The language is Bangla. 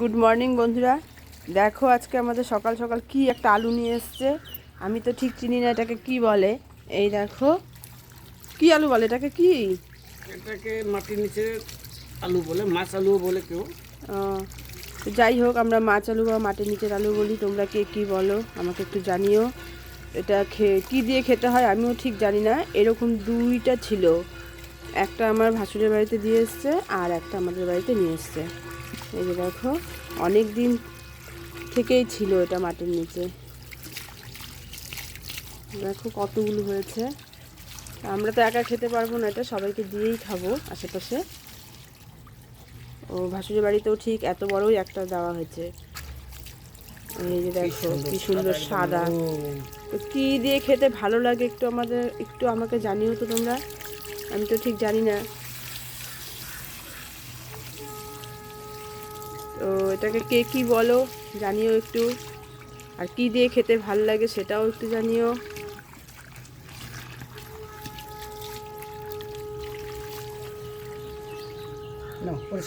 গুড মর্নিং বন্ধুরা। দেখো আজকে আমাদের সকাল সকাল কি একটা আলু নিয়ে এসছে। আমি তো ঠিক চিনি না এটাকে কি বলে। এই দেখো। কি আলু বলে? এটাকে কি? এটাকে মাটির নিচে আলু বলে মাছ আলু বলে কেউ। যাই হোক আমরা মাছ আলু বা মাটির নিচের আলু বলি। তোমরা কে কি বলো? আমাকে একটু জানিও। এটা খেয়ে কী দিয়ে খেতে হয় আমিও ঠিক জানি না। এরকম দুইটা ছিল। একটা আমার ভাসুরের বাড়িতে দিয়ে এসছে আর একটা আমাদের বাড়িতে নিয়ে এসছে। এই যে দেখো অনেক দিন থেকেই ছিল এটা মাটির নিচে। দেখো কতগুলো হয়েছে। আমরা তো একা খেতে পারব না এটা সবাইকে দিয়েই খাব আশেপাশে। ও ভাসুরের বাড়িতেও ঠিক এত বড়ই একটা দেওয়া হয়েছে। এই যে দেখো কি সুন্দর সাদা। তো কী দিয়ে খেতে ভালো লাগে একটু আমাদের একটু আমাকে জানিও তো তোমরা। আমি তো ঠিক জানি না। তো এটাকে কে কী বলো, জানিও একটু। আর কি দিয়ে খেতে ভালো লাগে সেটাও একটু জানিও।